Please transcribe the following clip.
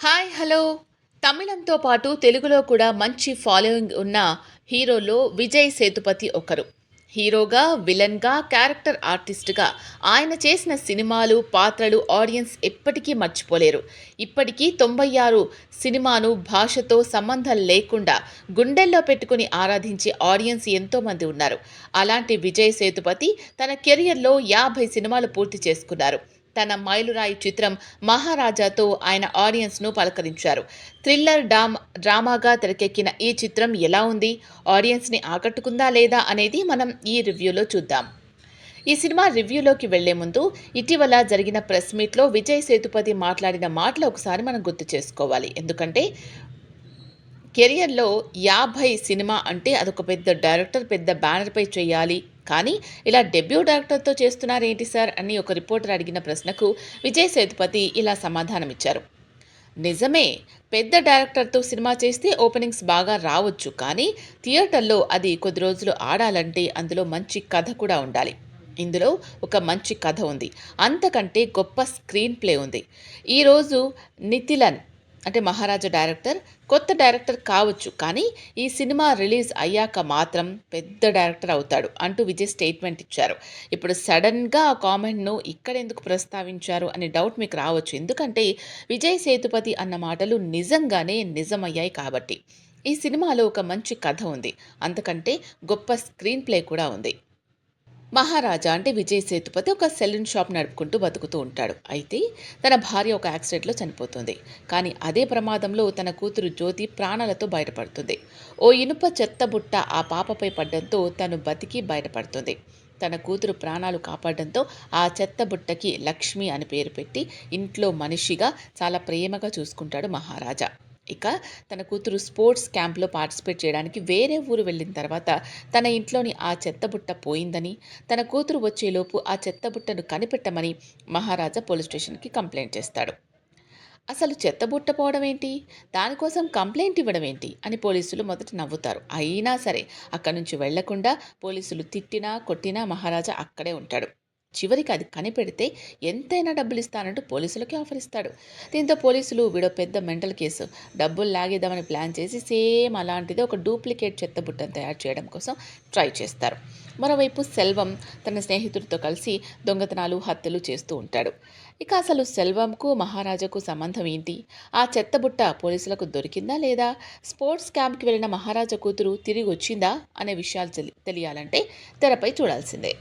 Hi hello. తమిళంతో పాటు తెలుగులో కూడా మంచి ఫాలోయింగ్ ఉన్న హీరోలో విజయ్ సేతుపతి ఒకరు. హీరోగా విలన్గా క్యారెక్టర్ ఆర్టిస్ట్గా ఆయన చేసిన సినిమాలు పాత్రలు ఆడియన్స్ ఎప్పటికీ మర్చిపోలేరు. ఇప్పటికీ తొంభై ఆరు సినిమాను భాషతో సంబంధం లేకుండా గుండెల్లో పెట్టుకుని ఆరాధించే ఆడియన్స్ ఎంతోమంది ఉన్నారు. అలాంటి విజయ్ సేతుపతి తన కెరియర్లో యాభై సినిమాలు పూర్తి చేసుకున్నారు. తన మైలురాయి చిత్రం మహారాజాతో ఆయన ఆడియన్స్ను పలకరించారు. థ్రిల్లర్ డామ్ డ్రామాగా తెరకెక్కిన ఈ చిత్రం ఎలా ఉంది? ఆడియన్స్ని ఆకట్టుకుందా లేదా అనేది మనం ఈ రివ్యూలో చూద్దాం. ఈ సినిమా రివ్యూలోకి వెళ్ళే ముందు ఇటీవల జరిగిన ప్రెస్ మీట్లో విజయ్ సేతుపతి మాట్లాడిన మాటలు ఒకసారి మనం గుర్తు చేసుకోవాలి. ఎందుకంటే కెరియర్లో యాభై సినిమా అంటే అదొక పెద్ద డైరెక్టర్ పెద్ద బ్యానర్పై చేయాలి కానీ ఇలా డెబ్యూ డైరెక్టర్తో చేస్తున్నారేంటి సార్ అని ఒక రిపోర్టర్ అడిగిన ప్రశ్నకు విజయ్ సేతుపతి ఇలా సమాధానమిచ్చారు. నిజమే పెద్ద డైరెక్టర్తో సినిమా చేస్తే ఓపెనింగ్స్ బాగా రావచ్చు కానీ థియేటర్లో అది కొద్ది రోజులు ఆడాలంటే అందులో మంచి కథ కూడా ఉండాలి. ఇందులో ఒక మంచి కథ ఉంది. అంతకంటే గొప్ప స్క్రీన్ ప్లే ఉంది. ఈరోజు నితిలన్ అంటే మహారాజా డైరెక్టర్ కొత్త డైరెక్టర్ కావచ్చు కానీ ఈ సినిమా రిలీజ్ అయ్యాక మాత్రం పెద్ద డైరెక్టర్ అవుతాడు అంటూ విజయ్ స్టేట్మెంట్ ఇచ్చారు. ఇప్పుడు సడన్గా ఆ కామెంట్ను ఇక్కడ ఎందుకు ప్రస్తావించారు అనే డౌట్ మీకు రావచ్చు. ఎందుకంటే విజయ్ సేతుపతి అన్న మాటలు నిజంగానే నిజమయ్యాయి కాబట్టి. ఈ సినిమాలో ఒక మంచి కథ ఉంది. అంతకంటే గొప్ప స్క్రీన్ ప్లే కూడా ఉంది. మహారాజా అంటే విజయ్ సేతుపతి ఒక సెలూన్ షాప్ నడుపుకుంటూ బతుకుతూ ఉంటాడు. అయితే తన భార్య ఒక యాక్సిడెంట్లో చనిపోతుంది. కానీ అదే ప్రమాదంలో తన కూతురు జ్యోతి ప్రాణాలతో బయటపడుతుంది. ఓ ఇనుప చెత్త బుట్ట ఆ పాపపై పడ్డంతో తను బతికి బయటపడుతుంది. తన కూతురు ప్రాణాలు కాపాడడంతో ఆ చెత్త బుట్టకి లక్ష్మి అని పేరు పెట్టి ఇంట్లో మనిషిగా చాలా ప్రేమగా చూసుకుంటాడు మహారాజా. ఇక తన కూతురు స్పోర్ట్స్ క్యాంప్లో పార్టిసిపేట్ చేయడానికి వేరే ఊరు వెళ్ళిన తర్వాత తన ఇంట్లోని ఆ చెత్తబుట్ట పోయిందని తన కూతురు వచ్చేలోపు ఆ చెత్తబుట్టను కనిపెట్టమని మహారాజా పోలీస్ స్టేషన్కి కంప్లైంట్ చేస్తాడు. అసలు చెత్తబుట్ట పోవడం ఏంటి? దానికోసం కంప్లైంట్ ఇవ్వడం ఏంటి? అని పోలీసులు మొదట నవ్వుతారు. అయినా సరే అక్కడి నుంచి వెళ్ళకుండా పోలీసులు తిట్టినా కొట్టినా మహారాజా అక్కడే ఉంటాడు. చివరికి అది కనిపెడితే ఎంతైనా డబ్బులు ఇస్తానంటూ పోలీసులకి ఆఫర్ ఇస్తాడు దీంతో పోలీసులు వీడో పెద్ద మెంటల్ కేసు. డబ్బులు లాగేద్దామని ప్లాన్ చేసి సేమ్ అలాంటిది ఒక డూప్లికేట్ చెత్తబుట్టను తయారు చేయడం కోసం ట్రై చేస్తారు. మరోవైపు సెల్వం తన స్నేహితుడితో కలిసి దొంగతనాలు హత్యలు చేస్తూ ఉంటాడు. ఇక అసలు సెల్వంకు మహారాజాకు సంబంధం ఏంటి? ఆ చెత్తబుట్ట పోలీసులకు దొరికిందా లేదా? స్పోర్ట్స్ క్యాంప్కి వెళ్ళిన మహారాజా కూతురు తిరిగి వచ్చిందా? అనే విషయాలు తెలియాలంటే తెరపై చూడాల్సిందే.